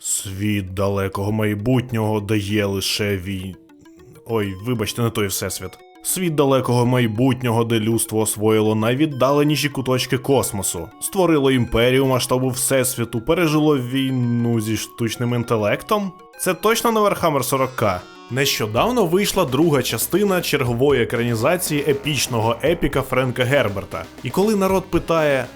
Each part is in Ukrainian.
Світ далекого майбутнього дає лише вій. Ой, вибачте, не той всесвіт. Світ далекого майбутнього, де людство освоїло найвіддаленіші куточки космосу, створило імперію масштабу всесвіту, пережило війну зі штучним інтелектом. Це точно не Warhammer 40к? Нещодавно вийшла друга частина чергової екранізації епічного епіка Френка Герберта. І коли народ питає,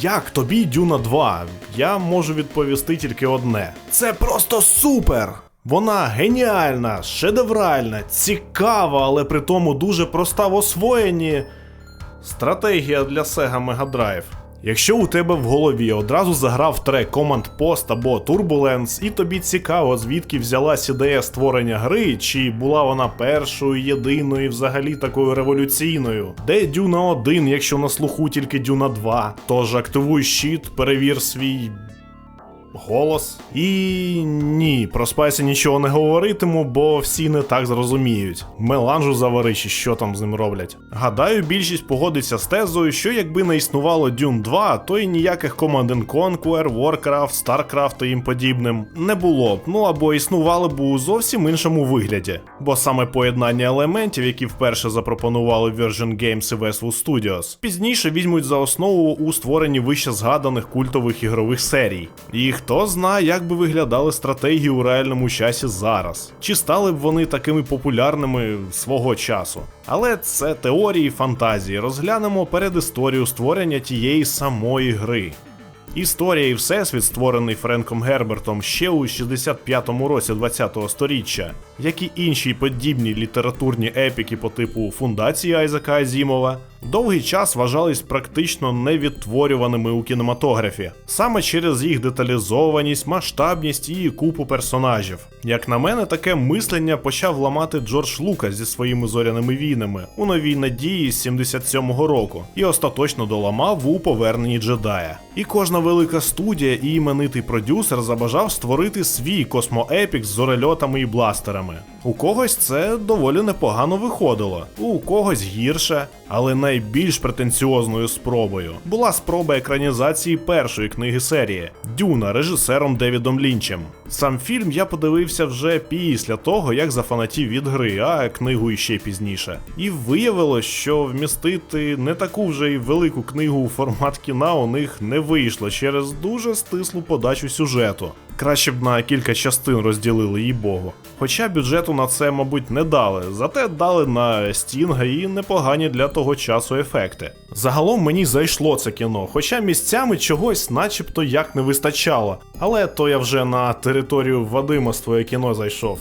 як тобі Дюна 2, я можу відповісти тільки одне: це просто супер! Вона геніальна, шедевральна, цікава, але при тому дуже проста в освоєнні. Стратегія для Sega Mega Drive. Якщо у тебе в голові одразу заграв трек Command Post або Turbulence, і тобі цікаво, звідки взялась ідея створення гри, чи була вона першою, єдиною, взагалі такою революційною, де Дюна 1, якщо на слуху тільки Дюна 2, тож активуй щит, перевір свій голос. І ні, про Спайсі нічого не говоритиму, бо всі не так зрозуміють. Меланжу завари, чи що там з ним роблять. Гадаю, більшість погодиться з тезою, що якби не існувало Dune 2, то й ніяких Command Conquer, Warcraft, Starcraft та їм подібним не було б, ну або існували б у зовсім іншому вигляді. Бо саме поєднання елементів, які вперше запропонували Virgin Games і Westwood Studios, пізніше візьмуть за основу у створенні вище згаданих культових ігрових серій. І хто знає, як би виглядали стратегії у реальному часі зараз, чи стали б вони такими популярними свого часу. Але це теорії фантазії. Розглянемо передісторію створення тієї самої гри. Історія і всесвіт, створений Френком Гербертом ще у 65-му році 20-го сторіччя, як і інші подібні літературні епіки по типу фундації Айзека Азімова, довгий час вважались практично невідтворюваними у кінематографі, саме через їх деталізованість, масштабність і купу персонажів. Як на мене, таке мислення почав ламати Джордж Лукас зі своїми зоряними війнами у новій надії з 77-го року і остаточно доламав у поверненні джедая. І кожна велика студія і іменитий продюсер забажав створити свій космоепік з зорельотами і бластерами. У когось це доволі непогано виходило, у когось гірше, але найбільш претенціозною спробою була спроба екранізації першої книги серії Дюна режисером Девідом Лінчем. Сам фільм я подивився вже після того, як зафанатів від гри, а книгу іще пізніше. І виявилось, що вмістити не таку вже й велику книгу у формат кіна у них не вийшло через дуже стислу подачу сюжету. Краще б на кілька частин розділили їй богу. Хоча бюджету на це, мабуть, не дали, зате дали на стінга і непогані для того часу ефекти. Загалом мені зайшло це кіно, хоча місцями чогось начебто як не вистачало. Але то я вже на територію Вадима з твоє кіно зайшов.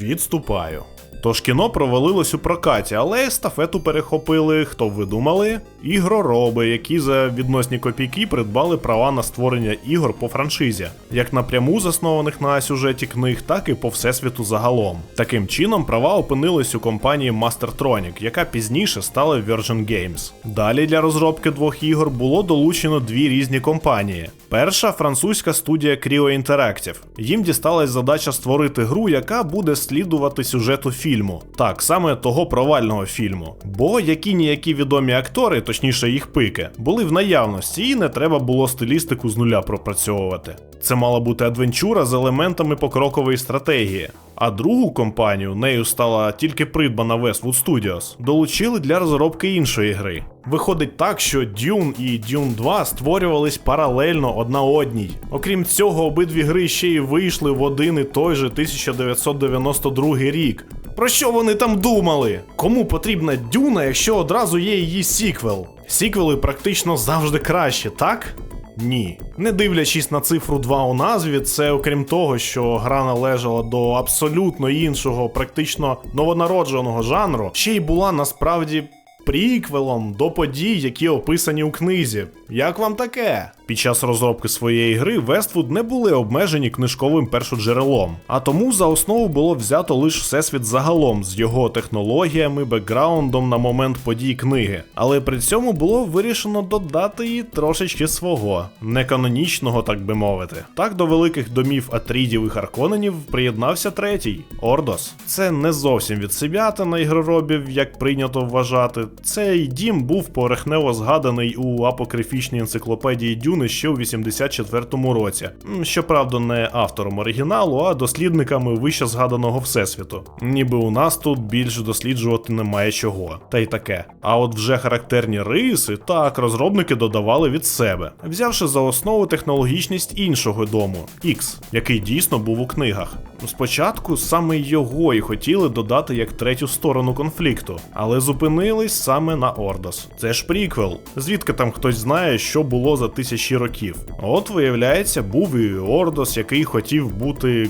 Відступаю. Тож кіно провалилось у прокаті, але естафету перехопили, хто б ви думали, ігророби, які за відносні копійки придбали права на створення ігор по франшизі, як напряму заснованих на сюжеті книг, так і по всесвіту загалом. Таким чином, права опинились у компанії Mastertronic, яка пізніше стала Virgin Games. Далі для розробки двох ігор було долучено дві різні компанії. Перша французька студія Creo Interactive. Їм дісталась задача створити гру, яка буде слідувати сюжету фільму. Так, саме того провального фільму. Бо які ніякі відомі актори, точніше їх пики, були в наявності, і не треба було стилістику з нуля пропрацьовувати. Це мала бути адвенчура з елементами покрокової стратегії. А другу компанію, нею стала тільки придбана Westwood Studios, долучили для розробки іншої гри. Виходить так, що Dune і Dune 2 створювались паралельно одна одній. Окрім цього, обидві гри ще й вийшли в один і той же 1992 рік. Про що вони там думали? Кому потрібна Дюна, якщо одразу є її сіквел? Сіквели практично завжди краще, так? Ні. Не дивлячись на цифру 2 у назві, це окрім того, що гра належала до абсолютно іншого, практично новонародженого жанру, ще й була насправді приквелом до подій, які описані у книзі. Як вам таке? Під час розробки своєї гри Westwood не були обмежені книжковим першоджерелом, а тому за основу було взято лише всесвіт загалом з його технологіями, бекграундом на момент подій книги. Але при цьому було вирішено додати і трошечки свого, неканонічного, так би мовити. Так до великих домів Атрідів і Харконенів приєднався третій Ордос. Це не зовсім від себята на ігроробів, як прийнято вважати. Цей дім був порехнево згаданий у апокрифічній енциклопедії Дюн Дюни ще у 84-му році. Щоправда, не автором оригіналу, а дослідниками вище згаданого всесвіту. Ніби у нас тут більше досліджувати немає чого. Та й таке. А от вже характерні риси, так, розробники додавали від себе, взявши за основу технологічність іншого дому X, який дійсно був у книгах. Спочатку саме його і хотіли додати як третю сторону конфлікту, але зупинились саме на Ордос. Це ж приквел. Звідки там хтось знає, що було за тисячі років. От виявляється, був і Ордос, який хотів бути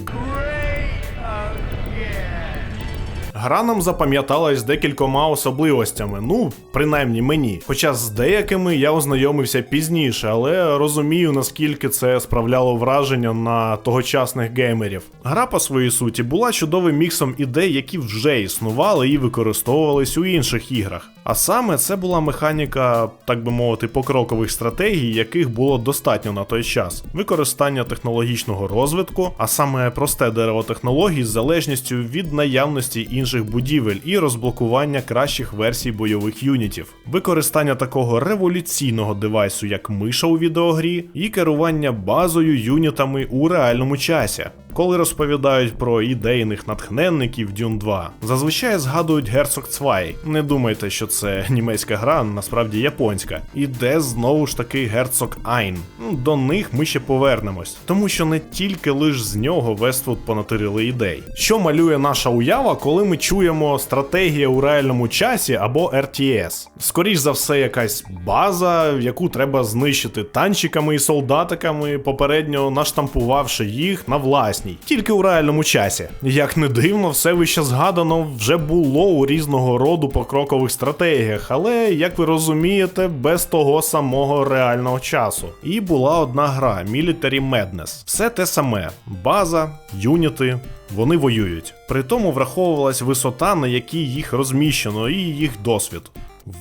Гра нам запам'яталась декількома особливостями, ну, принаймні мені. Хоча з деякими я ознайомився пізніше, але розумію, наскільки це справляло враження на тогочасних геймерів. Гра по своїй суті була чудовим міксом ідей, які вже існували і використовувались у інших іграх. А саме це була механіка, так би мовити, покрокових стратегій, яких було достатньо на той час. Використання технологічного розвитку, а саме просте дерево технологій з залежністю від наявності інших будівель і розблокування кращих версій бойових юнітів, використання такого революційного девайсу, як миша у відеогрі, і керування базою юнітами у реальному часі. Коли розповідають про ідейних натхненників Dune 2, зазвичай згадують Герцог Цвай. Не думайте, що це німецька гра, насправді японська. І де знову ж таки герцог Айн. До них ми ще повернемось, тому що не тільки лиш з нього Вествуд понатирили ідей. Що малює наша уява, коли ми чуємо стратегія у реальному часі або RTS? Скоріш за все, якась база, яку треба знищити танчиками і солдатиками, попередньо наштампувавши їх на власній, тільки у реальному часі. Як не дивно, все вище згадано вже було у різного роду покрокових стратегіях, але як ви розумієте, без того самого реального часу. І була одна гра Military Madness. Все те саме: база, юніти. Вони воюють. При тому враховувалась висота, на якій їх розміщено, і їх досвід.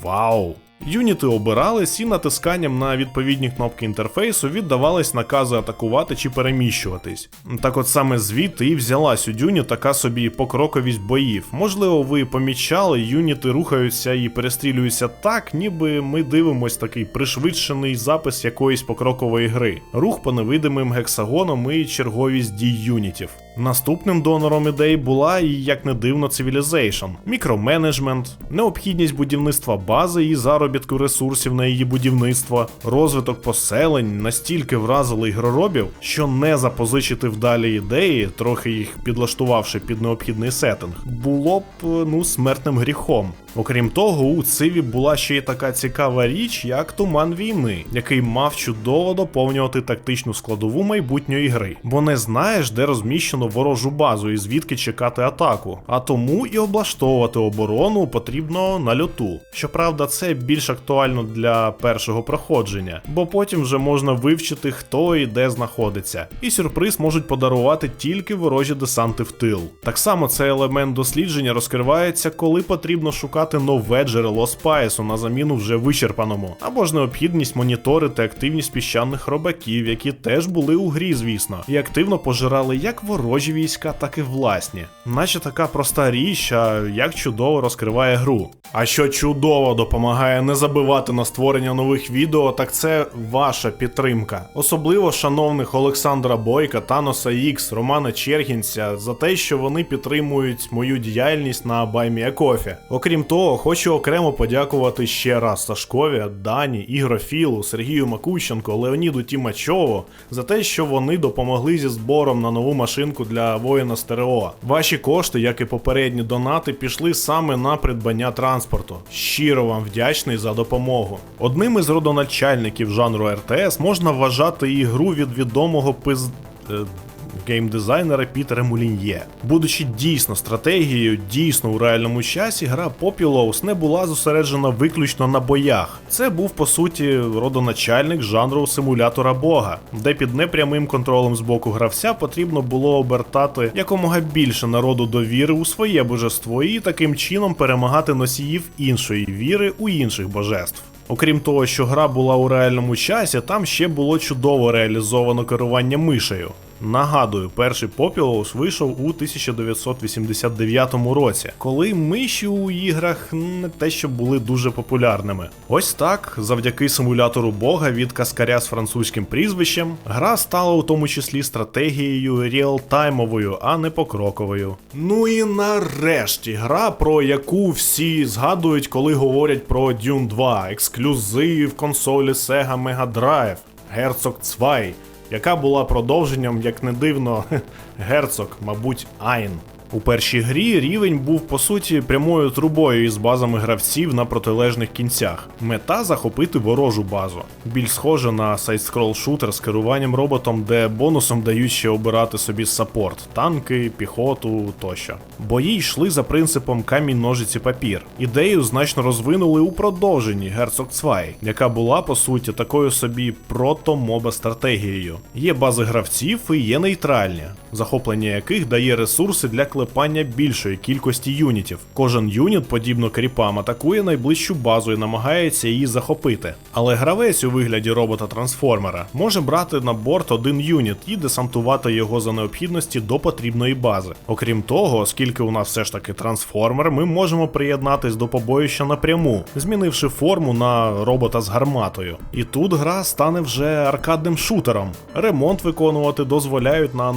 Вау! Юніти обирались і натисканням на відповідні кнопки інтерфейсу віддавались накази атакувати чи переміщуватись. Так от саме звідти і взялась у Дюні така собі покроковість боїв. Можливо, ви помічали, юніти рухаються і перестрілюються так, ніби ми дивимось такий пришвидшений запис якоїсь покрокової гри. Рух по невидимим гексагонам і черговість дій юнітів. Наступним донором ідей була і, як не дивно, Civilization, мікроменеджмент, необхідність будівництва бази і заробітку ресурсів на її будівництво, розвиток поселень настільки вразили ігроробів, що не запозичити вдалі ідеї, трохи їх підлаштувавши під необхідний сеттинг, було б ну смертним гріхом. Окрім того, у Циві була ще й така цікава річ, як туман війни, який мав чудово доповнювати тактичну складову майбутньої гри, бо не знаєш, де розміщено ворожу базу і звідки чекати атаку. А тому і облаштовувати оборону потрібно на льоту. Щоправда, це більш актуально для першого проходження, бо потім вже можна вивчити, хто і де знаходиться. І сюрприз можуть подарувати тільки ворожі десанти в тил. Так само цей елемент дослідження розкривається, коли потрібно шукати нове джерело спайсу на заміну вже вичерпаному, або ж необхідність моніторити активність піщаних робаків, які теж були у грі, звісно, і активно пожирали як ворожі війська, так і власні. Наче така проста річ, а як чудово розкриває гру. А що чудово допомагає не забивати на створення нових відео, так це ваша підтримка. Особливо шановних Олександра Бойка, Таноса Ікс, Романа Чергінця за те, що вони підтримують мою діяльність на BuyMeACoffee. Окрім того, хочу окремо подякувати ще раз Сашкові, Дані, Ігрофілу, Сергію Макущенко, Леоніду Тімачову за те, що вони допомогли зі збором на нову машинку для воїна стерео. Ваші кошти, як і попередні донати, пішли саме на придбання транспорту. Щиро вам вдячний за допомогу. Одним із родоначальників жанру РТС можна вважати ігру від відомого пиз. Геймдизайнера Пітера Мулін'є. Будучи дійсно стратегією, дійсно у реальному часі, гра Populous не була зосереджена виключно на боях. Це був по суті родоначальник жанру симулятора Бога, де під непрямим контролем з боку гравця потрібно було обертати якомога більше народу довіри у своє божество і таким чином перемагати носіїв іншої віри у інших божеств. Окрім того, що гра була у реальному часі, там ще було чудово реалізовано керування мишею. Нагадую, перший Populous вийшов у 1989 році, коли миші у іграх не те, що були дуже популярними. Ось так, завдяки симулятору Бога від каскаря з французьким прізвищем, гра стала у тому числі стратегією ріалтаймовою, а не покроковою. Ну і нарешті гра, про яку всі згадують, коли говорять про Dune 2, ексклюзив консолі Sega Mega Drive, Герцог Цвай, яка була продовженням, як не дивно, герцог, мабуть, Айн. У першій грі рівень був по суті прямою трубою із базами гравців на протилежних кінцях. Мета захопити ворожу базу. Більш схоже на сайт-скрол шутер з керуванням роботом, де бонусом дають ще обирати собі саппорт, танки, піхоту тощо. Бої йшли за принципом камінь ножиці папір. Ідею значно розвинули у продовженні Герцог Цвай, яка була по суті такою собі прото-моба стратегією. Є бази гравців і є нейтральні, захоплення яких дає ресурси для клепання більшої кількості юнітів. Кожен юніт, подібно кріпам, атакує найближчу базу і намагається її захопити. Але гравець у вигляді робота-трансформера може брати на борт один юніт і десантувати його за необхідності до потрібної бази. Окрім того, оскільки у нас все ж таки трансформер, ми можемо приєднатись до побоїща напряму, змінивши форму на робота з гарматою. І тут гра стане вже аркадним шутером. Ремонт виконувати дозволяють на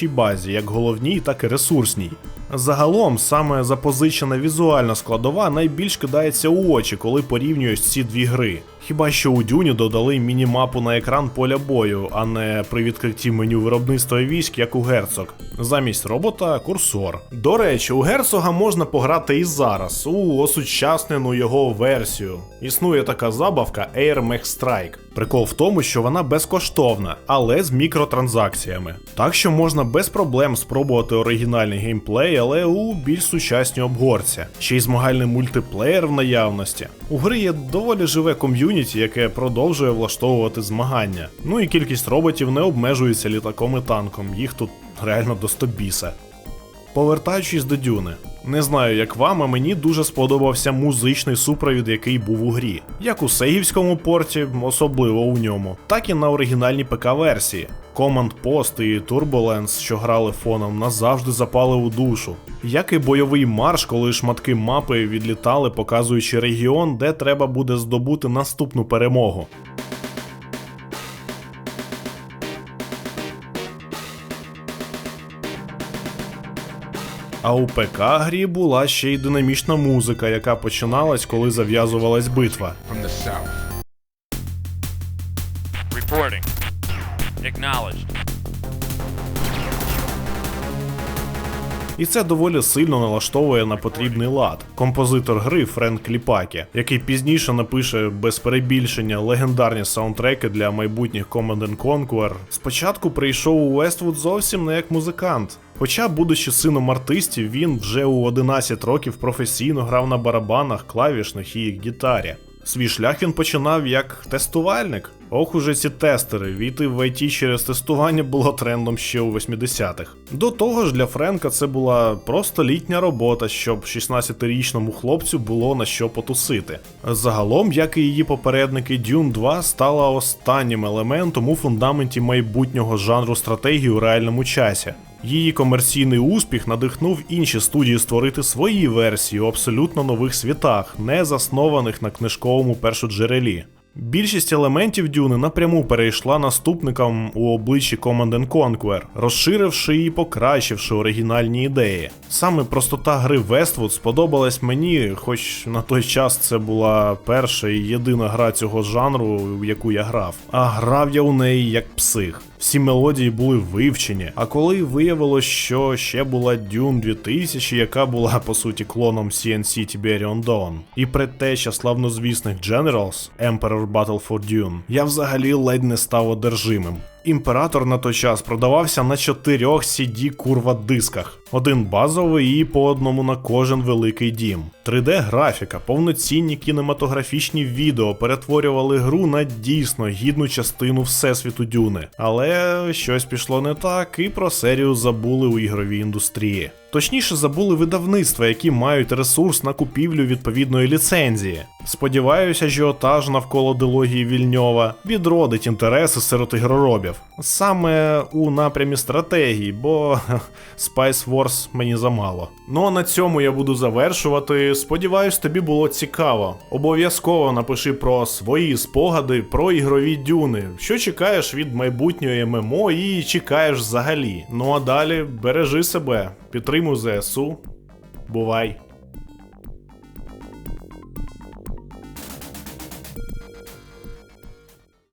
найближчій базі, як головній, так і ресурсній. Загалом, саме запозичена візуальна складова найбільш кидається у очі, коли порівнюєш ці дві гри. Хіба що у Дюні додали мінімапу на екран поля бою, а не при відкритті меню виробництва військ, як у герцог. Замість робота курсор. До речі, у герцога можна пограти і зараз, у осучаснену його версію. Існує така забавка Air Mech Strike. Прикол в тому, що вона безкоштовна, але з мікротранзакціями. Так що можна без проблем спробувати оригінальний геймплей, але у більш сучасній обгорці. Ще й змагальний мультиплеєр в наявності. У гри є доволі живе ком'юніті, яке продовжує влаштовувати змагання. Ну і кількість роботів не обмежується літаком і танком, їх тут реально до 100 біса. Повертаючись до Дюни, не знаю, як вам, а мені дуже сподобався музичний супровід, який був у грі, як у сегівському порті, особливо у ньому, так і на оригінальній ПК-версії. Command Post і Turbulence, що грали фоном, назавжди запали у душу. Як і бойовий марш, коли шматки мапи відлітали, показуючи регіон, де треба буде здобути наступну перемогу. А у ПК грі була ще й динамічна музика, яка починалась, коли зав'язувалась битва. Reporting. Acknowledged. І це доволі сильно налаштовує на потрібний лад. Композитор гри Френк Кліпакі, який пізніше напише без перебільшення легендарні саундтреки для майбутніх Command Conquer, спочатку прийшов у Westwood зовсім не як музикант. Хоча, будучи сином артистів, він вже у 11 років професійно грав на барабанах, клавішних і гітарі. Свій шлях він починав як тестувальник. Ох уже ці тестери, війти в IT через тестування було трендом ще у 80-х. До того ж, для Френка це була просто літня робота, щоб 16-річному хлопцю було на що потусити. Загалом, як і її попередники, Dune 2 стала останнім елементом у фундаменті майбутнього жанру стратегії у реальному часі. Її комерційний успіх надихнув інші студії створити свої версії у абсолютно нових світах, не заснованих на книжковому першоджерелі. Більшість елементів Дюни напряму перейшла наступникам у обличчі Command Conquer, розширивши і покращивши оригінальні ідеї. Саме простота гри Westwood сподобалась мені, хоч на той час це була перша і єдина гра цього жанру, в яку я грав. А грав я у неї як псих. Всі мелодії були вивчені. А коли виявилось, що ще була Dune 2000, яка була по суті клоном CNC Tiberium Dawn, і предтеча славнозвісних Generals Emperor Battle for Dune, я взагалі ледь не став одержимим. Імператор на той час продавався на чотирьох CD курва дисках. Один базовий і по одному на кожен великий дім. 3D графіка, повноцінні кінематографічні відео перетворювали гру на дійсно гідну частину всесвіту Дюни. Але щось пішло не так, і про серію забули у ігровій індустрії. Точніше, забули видавництва, які мають ресурс на купівлю відповідної ліцензії. Сподіваюся, ажіотаж навколо дилогії Вільньова відродить інтереси серед ігроробів. Саме у напрямі стратегії, бо Spice Wars мені замало. Ну а на цьому я буду завершувати. Сподіваюсь, тобі було цікаво. Обов'язково напиши про свої спогади про ігрові дюни, що чекаєш від майбутньої ММО і чекаєш взагалі. Ну а далі бережи себе, підтримуй ЗСУ. Бувай!